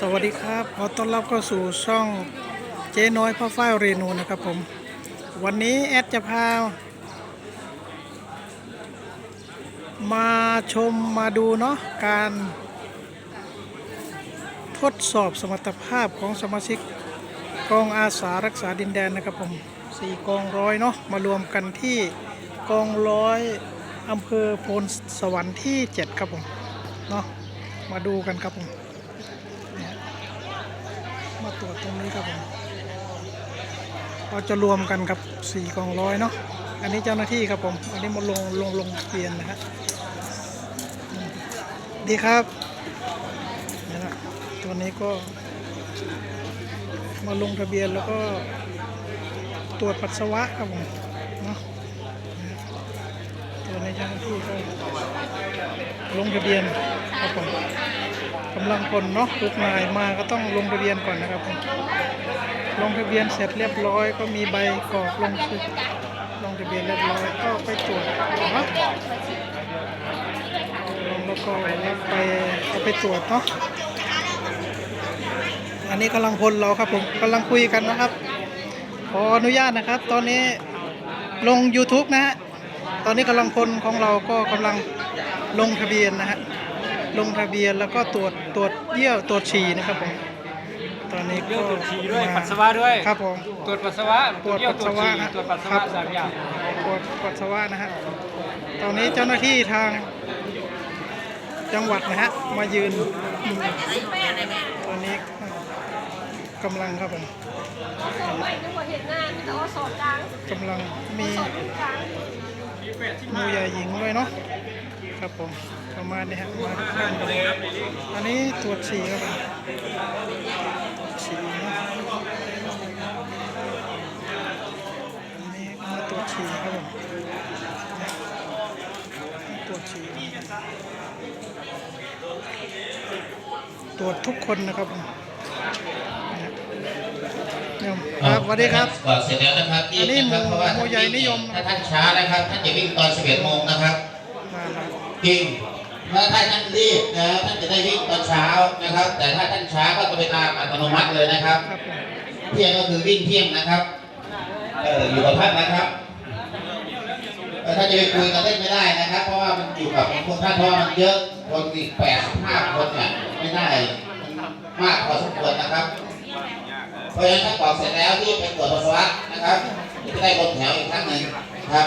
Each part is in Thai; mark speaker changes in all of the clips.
Speaker 1: สวัสดีครับขอต้อนรับเข้าสู่ช่องเจ๊น้อยพ่อฝ้ายเรนูนะครับผม วันนี้แอดจะพา มาชมมาดูเนาะการ ทดสอบสมรรถภาพของสมาชิกกองอาสารักษาดินแดนนะครับผมสี่กองร้อยเนาะมารวมกันที่กองร้อยอำเภอโพนสวรรค์ที่ 7 ครับผมเนาะมาดูกันครับผม มาตรวจตรงนี้ครับผมเราจะรวมกันครับสี่กองร้อยเนาะอันนี้เจ้าหน้าที่ครับผมอันนี้มาลงลงลงทะเบียนนะฮะดีครับนี่นะตัวนี้ก็ มาลงทะเบียนแล้วก็ตรวจปัสสาวะครับผมเนาะตัวนี้เจ้าหน้าที่ก็ลงทะเบียนครับผมำลังพลเนาะทุกนายมาก็ต้องลงทะเบียนก่อนนะครับผมลงทะเบียนเสร็จเรียบร้อย ก็มีใบกรอกลงชื่อลงทะเบียนเรียบร้อยก็ไปตรวจเนาะลงแล้วก็ไปเอาไปตรวจเนาะอันนี้กำลังพลเราครับผมกำลังคุยกันนะครับ ขออนุญาตนะครับ ตอนนี้ลง YouTube นะฮะตอนนี้กำลังพลของเราก็กำลังลงทะเบียนนะฮะ ลงทะเบียนแล้วก็ตรวจตรวจเยี่ยวตรวจฉี่นะครับผมตอนนี้ก็
Speaker 2: เยี่ยวตรวจฉี่ด้วย
Speaker 1: มา
Speaker 2: ปัสสาวะด้วย
Speaker 1: ครับผม
Speaker 2: ตรวจปัสสาวะ
Speaker 1: ตรวจ
Speaker 2: เยี่ยว
Speaker 1: ปัส
Speaker 2: ตรว
Speaker 1: สา
Speaker 2: จ
Speaker 1: วะ
Speaker 2: ฉี่
Speaker 1: นะ
Speaker 2: ตรวจปัสสา
Speaker 1: ครั
Speaker 2: วะ
Speaker 1: บ
Speaker 2: สามอย่าง
Speaker 1: ตรวจปัสสาวะนะฮะตอนนี้เจ้าหน้าที่ทางจังหวัดนะฮะมายืนตอนนี้กำลังครับผม
Speaker 3: ไม่นึกว่าเห็นหน้ามีแต่ว่าสอบกลาง
Speaker 1: กำลังมี
Speaker 3: สอบลูกกลาง
Speaker 1: หมูใหญ่หญิงด้วยเนาะ ครับผมประมาณนี้ฮะมาทุกท่านครับอันนี้ตรวจฉี่ครับผมตรวจฉี่นะอันนี้มาตรวจฉี่ครับผมมาตรวจฉี่ตรวจทุกคนนะครับผมเนี่ยครับสวัสดีครับ
Speaker 4: ก่อนเสร็จแล้วนะครับ
Speaker 1: อันนี้
Speaker 4: นะครับ
Speaker 1: หมู่
Speaker 4: เพราะว่า
Speaker 1: หมู่ใหญ่นิยมนะ
Speaker 4: ถ้าท่านช้านะครับท่านจะวิ่งตอน11โมงนะครับ
Speaker 1: มาแล้ว
Speaker 4: จริงถ้าท่านรีบนะครับท่านจะได้วิ่งตอนเช้านะครับ แต่ถ้าท่านช้าก็จะไปตามอัตโนมัติเลยนะครับ เที่ยงก็คือวิ่งเที่ยงนะครับเอออยู่กับท่านนะครับเออท่าจะไปคุยกันเล่นไม่ได้นะครับ เพราะว่ามันอยู่กับพวกท่านเพราะว่ามันเยอะคนอีก85คนเนี่ยไม่ได้มันมากพอสมควรนะครับเพราะฉะนั้นถ้ากรอกเสร็จแล้วที่ไปตรวจปัสสาวะนะครับจะได้ลงแถวอีกครั้งหนึ่งครับ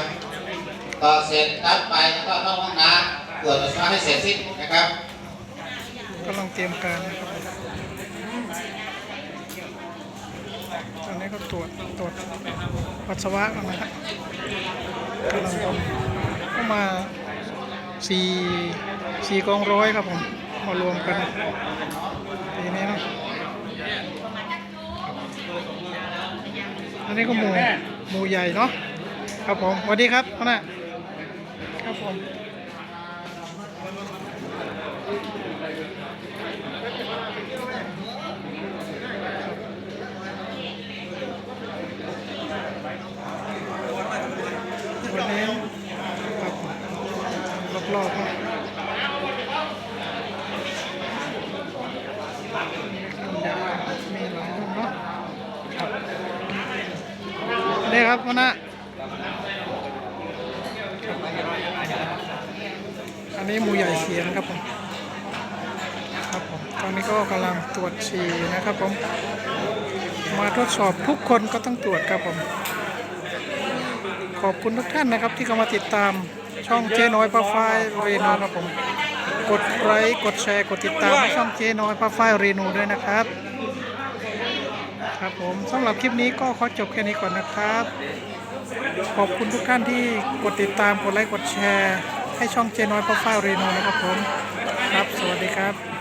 Speaker 4: กรอกเสร็จรับไปแล้วก็เข้าห้องน้ำ ตรวจปัสสาวะให้เสร็จสิ้นนะครับ
Speaker 1: กำลังเตรียมการนะครับตอนนี้ก็ตรวจตรวจปัสสาวะกันนะฮะกำลังทำก็มาสี่สี่กองร้อยครับผมมารวมกันทีนี้เนาะอันนี้ก็หมูหมูใหญ่เนาะครับผมสวัสดีครับพ่อนะครับผม วันนี้กับรอบๆครับนี่ครับวันนะครับ อันนี้หมูใหญ่เสียงครับผมครับผมตอนนี้ก็กำลังตรวจฉี่นะครับผม มาทดสอบทุกคนก็ต้องตรวจครับผม ขอบคุณทุกท่านนะครับที่เข้ามาติดตามช่องเจ๊น้อยป้าฝ้ายเรนูครับผม กดไลค์กดแชร์กดติดตามช่องเจ๊น้อยป้าฝ้ายเรนูด้วยนะครับ ครับผมสำหรับคลิปนี้ก็ขอจบแค่นี้ก่อนนะครับ ขอบคุณทุกท่านที่กดติดตามกดไลค์กดแชร์ ให้ช่องเจน้อยป้าฝ้ายเรนูนะครับผม ครับ สวัสดีครับ